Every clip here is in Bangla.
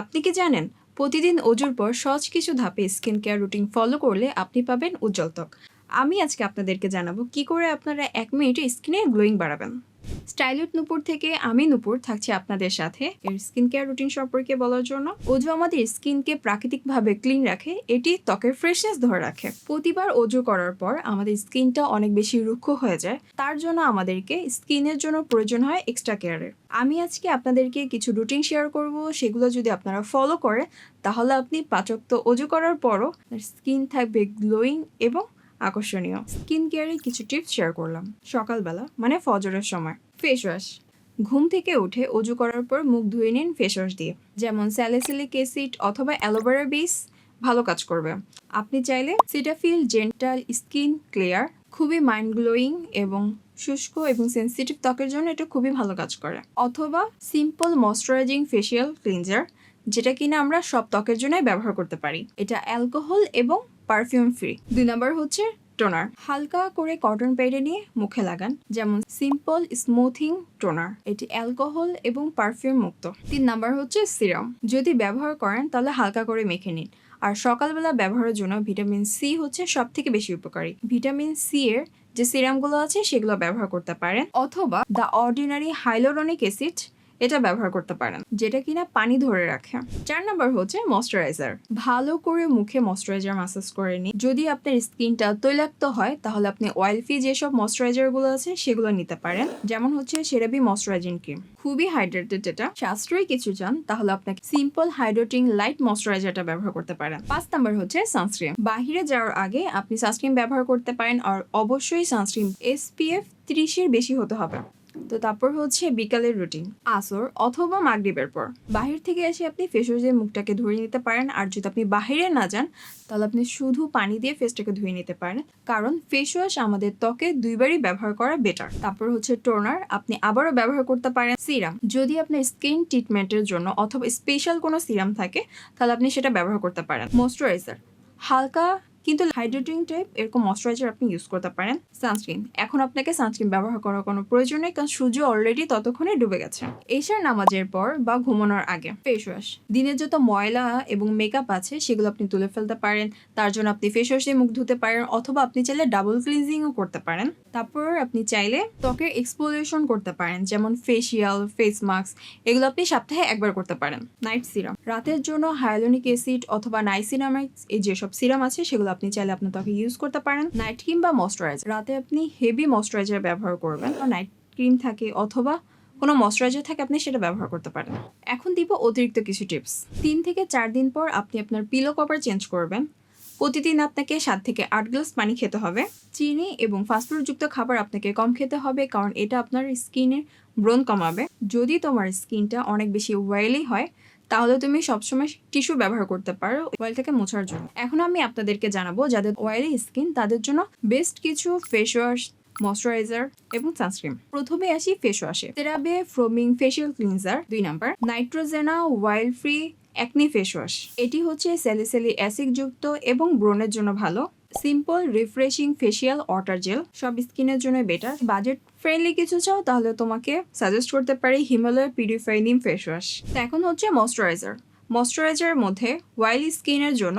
আপনি কি জানেন, প্রতিদিন অজুর পর সহজ কিছু ধাপে স্কিন কেয়ার রুটিন ফলো করলে আপনি পাবেন উজ্জ্বল ত্বক। আমি আজকে আপনাদেরকে জানাব কি করে আপনারা এক মিনিটে স্কিনে গ্লোয়িং বাড়াবেন। স্টাইলুট নুপুর থেকে আমি নুপুর থাকছি আপনাদের সাথে। এর স্কিন কেয়ার রুটিন সম্পর্কে বলার জন্য। অজু আমাদের স্কিনকে প্রাকৃতিকভাবে ক্লিন রাখে, এটি ত্বকের ফ্রেশনেস ধরে রাখে। প্রতিবার অজু করার পর আমাদের স্কিনটা অনেক বেশি রুক্ষ হয়ে যায়, তার জন্য আমাদেরকে স্কিনের জন্য প্রয়োজন হয় এক্সট্রা কেয়ারের আমি আজকে আপনাদেরকে কিছু রুটিন শেয়ার করব, সেগুলো যদি আপনারা ফলো করে তাহলে আপনি পাচক অজু করার পরও স্কিন থাকবে গ্লোয়িং এবং আকর্ষণীয়। স্কিন কেয়ারের কিছু টিপস শেয়ার করলাম। সকালবেলা মানে ফজরের সময়। Face wash. ঘুম থেকে উঠে অজু করার পর মুখ ধুয়ে নিন ফেস ওয়াশ দিয়ে। যেমন স্যালিসিলিক অ্যাসিড অথবা অ্যালোভেরা বেস ভালো কাজ করবে। আপনি চাইলে সিটাফিল, জেন্টাল স্কিন ক্লিয়ার, খুবই মাইন্ড গ্লোয়িং এবং শুষ্ক এবং সেন্সিটিভ ত্বকের জন্য এটা খুবই ভালো কাজ করে। অথবা সিম্পল ময়শ্চারাইজিং ফেসিয়াল ক্লিনজার, যেটা কিনা আমরা সব ত্বকের জন্যই ব্যবহার করতে পারি। এটা অ্যালকোহল এবং পারফিউম ফ্রি। দুই নম্বর হচ্ছে টোনার। হালকা করে কটন প্যাডে নিয়ে মুখে লাগান, যেমন সিম্পল স্মুথিং টোনার এটি অ্যালকোহল এবং পারফিউম মুক্ত। তিন নাম্বার হচ্ছে সিরাম যদি ব্যবহার করেন, তাহলে হালকা করে মেখে নিন। আর সকালবেলা ব্যবহারের জন্য ভিটামিন সি হচ্ছে সব থেকে বেশি উপকারী। ভিটামিন সি এর যে সিরামগুলো আছে, সেগুলো ব্যবহার করতে পারেন। অথবা দ্য অর্ডিনারি হাইলোরনিক অ্যাসিড এটা ব্যবহার করতে পারেন, যেটা কিনা পানি ধরে রাখে। চার নাম্বার হচ্ছে ময়শ্চারাইজার ভালো করে মুখে ময়শ্চারাইজার মাসাজ করে নিন। যদি আপনার স্কিনটা তৈলাক্ত হয়, তাহলে আপনি অয়েল ফ্রি যেসব ময়শ্চারাইজারগুলো আছে, সেগুলো নিতে পারেন। যেমন হচ্ছে সেরাবি ময়শ্চারাইজিং ক্রিম খুবই হাইড্রেটেড যেটা সাশ্রয়ী কিছু চান, তাহলে আপনাকে সিম্পল হাইড্রেটিং লাইট ময়শ্চারাইজারটা ব্যবহার করতে পারেন। পাঁচ নাম্বার হচ্ছে সানস্ক্রিন বাহিরে যাওয়ার আগে আপনি সানস্ক্রিন ব্যবহার করতে পারেন, আর অবশ্যই সানস্ক্রিন এসপিএফ ত্রিশের বেশি হতে হবে। তো তারপর হচ্ছে বিকালের রুটিন আসর অথবা মাগরিবের পর। বাহির থেকে এসে আপনি ফেস ওয়াশ দিয়ে মুখটাকে ধুয়ে নিতে পারেন, আর যদি আপনি বাহিরে না যান, তাহলে আপনি শুধু পানি দিয়ে ফেসটাকে ধুয়ে নিতে পারেন। কারণ ফেস ওয়াশ আমাদের ত্বকে দুইবারই ব্যবহার করা বেটার তারপর হচ্ছে টোনার আপনি আবারও ব্যবহার করতে পারেন সিরাম যদি আপনার স্কিন ট্রিটমেন্টের জন্য অথবা স্পেশাল কোনো সিরাম থাকে, তাহলে আপনি সেটা ব্যবহার করতে পারেন। ময়শ্চারাইজার হালকা কিন্তু হাইড্রেটিং টাইপ এরকম ময়শ্চারাইজার আপনি ইউজ করতে পারেন সানস্ক্রিন এখন আপনাকে সানস্ক্রিন ব্যবহার করার কোনো প্রয়োজন নেই, কারণ সূর্য অলরেডি ততক্ষণে ডুবে গেছে। এশার নামাজের পর বা ঘুমানোর আগে ফেস ওয়াশ দিনের যত ময়লা এবং মেকআপ আছে, সেগুলো আপনি তুলে ফেলতে পারেন। তার জন্য আপনি ফেস ওয়াশ দিয়ে মুখ ধুতে পারেন, অথবা আপনি চাইলে ডাবল ক্লিনজিংও করতে পারেন। তারপর আপনি চাইলে ত্বকের এক্সপোলিউশন করতে পারেন, যেমন ফেসিয়াল ফেস মাস্ক এগুলো আপনি সপ্তাহে একবার করতে পারেন। নাইট সিরাম রাতের জন্য হায়ালোনিক অ্যাসিড অথবা নাইসিনামাইড এই যেসব সিরাম আছে, সেগুলো আপনি চাইলে আপনার ত্বকে ইউজ করতে পারেন। নাইট ক্রিম বা ময়শ্চারাইজার রাতে আপনি হেভি ময়শ্চারাইজার ব্যবহার করবেন। নাইট ক্রিম থাকে অথবা কোনো ময়শ্চারাইজার থাকে, আপনি সেটা ব্যবহার করতে পারেন। এখন দিব অতিরিক্ত কিছু টিপস তিন থেকে চার দিন পর আপনি আপনার পিলো কভার চেঞ্জ করবেন। প্রতিদিন আপনাকে সাত থেকে আট গ্লাস পানি খেতে হবে। চিনি এবং ফাস্টফুডযুক্ত খাবার আপনাকে কম খেতে হবে, কারণ এটা আপনার স্কিনের ব্রণ কমাবে। যদি তোমার স্কিনটা অনেক বেশি ওয়েলি হয় তাহলে তুমি সবসময় টিস্যু ব্যবহার করতে পারো অয়েলটাকে মোছার জন্য। এখন আমি আপনাদেরকে জানাব যাদের অয়েলি স্কিন তাদের জন্য বেস্ট কিছু ফেস ওয়াশ ময়শ্চারাইজার এবং সানস্ক্রিন প্রথমে আসি ফেস ওয়াশে তেরাবে ফ্রোমিং ফেসিয়াল ক্লিনজার দুই number. নাইট্রোজেনা wild free acne face wash এটি হচ্ছে স্যালিসেলি অ্যাসিড যুক্ত এবং ব্রণের জন্য ভালো। Simple refreshing facial water jail সব স্কিনের জন্য বেটার বাজেট ফ্রেন্ডলি কিছু চাও, তাহলে তোমাকে সাজেস্ট করতে পারি Himalaya purify neem face wash এখন হচ্ছে ময়শ্চারাইজার ময়শ্চারাইজারের মধ্যে ওয়াইলি স্কিনের জন্য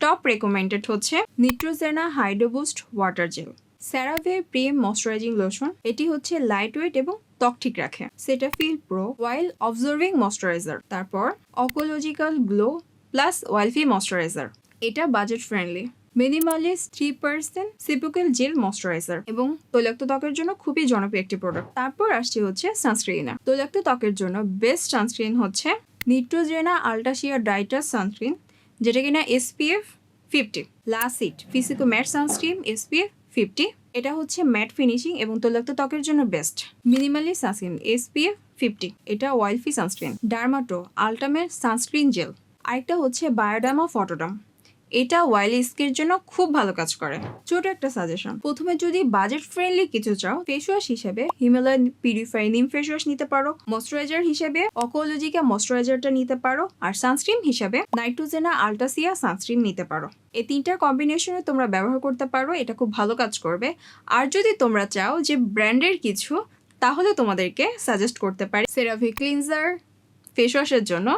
টপ রেকমেন্ডেড হচ্ছে Neutrogena Hydro Boost water gel CeraVe PM moisturising lotion এটি হচ্ছে লাইট ওয়েট এবং ত্বক ঠিক রাখে Cetaphil pro oil absorbing moisturizer তারপর অকোলজিক্যাল glow plus oil free moisturizer এটা budget friendly Minimalist three percent Sepicalm gel moisturizer এবং তৈলাক্ত ত্বকের জন্য খুবই জনপ্রিয় একটি প্রোডাক্ট তারপর আসছে হচ্ছে সানস্ক্রিনা তৈলাক্ত ত্বকের জন্য বেস্ট সানস্ক্রিন হচ্ছে নিট্রোজেনা আল্টাশিয়া ডাইটাস সানস্ক্রিন যেটা কিনা SPF fifty La Shield Fisico matte sunscreen SPF fifty এটা হচ্ছে ম্যাট ফিনিশিং এবং তৈলাক্ত ত্বকের জন্য best Minimalist sunscreen SPF fifty এটা oil free sunscreen Derma Co ultimate sunscreen gel আরেকটা হচ্ছে বায়োডামা ফটোডাম এটা ওয়াইলি স্কিনের জন্য খুব ভালো কাজ করে। ছোট একটা সাজেশন। প্রথমে যদি বাজেট ফ্রেন্ডলি কিছু চাও ফেস ওয়াশ হিসেবে Himalayan purify neem face wash নিতে পারো। ময়শ্চারাইজার হিসেবে অকোলজিকা ময়শ্চারাইজারটা নিতে পারো। আর সানস্ক্রিন হিসেবে নাইট্রোজেনা আল্টাসিয়া সানস্ক্রিন নিতে পারো। এই তিনটার কম্বিনেশনে তোমরা ব্যবহার করতে পারো, এটা খুব ভালো কাজ করবে। আর যদি তোমরা চাও যে ব্র্যান্ডের কিছু, তাহলে তোমাদেরকে সাজেস্ট করতে পারি। সেরাভি ক্লিনজার ফেস ওয়াশের জন্য,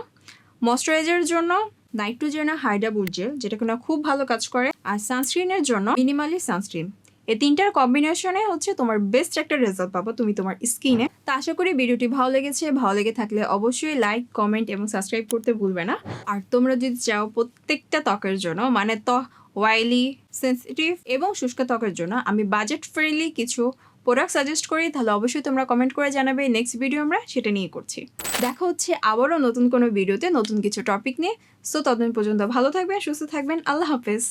ময়শ্চারাইজারের জন্য নাইট্রোজেনা হাইডা বুর্জেল যেটা কিনা খুব ভালো কাজ করে, আর সানস্ক্রিনের জন্য মিনিমালি সানস্ক্রিন। এই তিনটার কম্বিনেশনে হচ্ছে তোমার বেস্ট একটা রেজাল্ট পাবো তুমি তোমার স্কিনে। তো আশা করি ভিডিওটি ভালো লেগেছে। ভালো লেগে থাকলে অবশ্যই লাইক কমেন্ট এবং সাবস্ক্রাইব করতে ভুলবে না। আর তোমরা যদি চাও প্রত্যেকটা ত্বকের জন্য মানে ত্বক ওয়াইলি সেন্সিটিভ এবং শুষ্ক ত্বকের জন্য, আমি বাজেট ফ্রেন্ডলি কিছু প্রোডাক্ট সাজেস্ট করি, তাহলে অবশ্যই তোমরা কমেন্ট করে জানাবে। নেক্সট ভিডিও আমরা সেটা নিয়ে করছি। দেখা হচ্ছে আবারও নতুন কোনো ভিডিওতে নতুন কিছু টপিক নিয়ে। সো ততদিন পর্যন্ত ভালো থাকবেন, সুস্থ থাকবেন। আল্লাহ হাফেজ।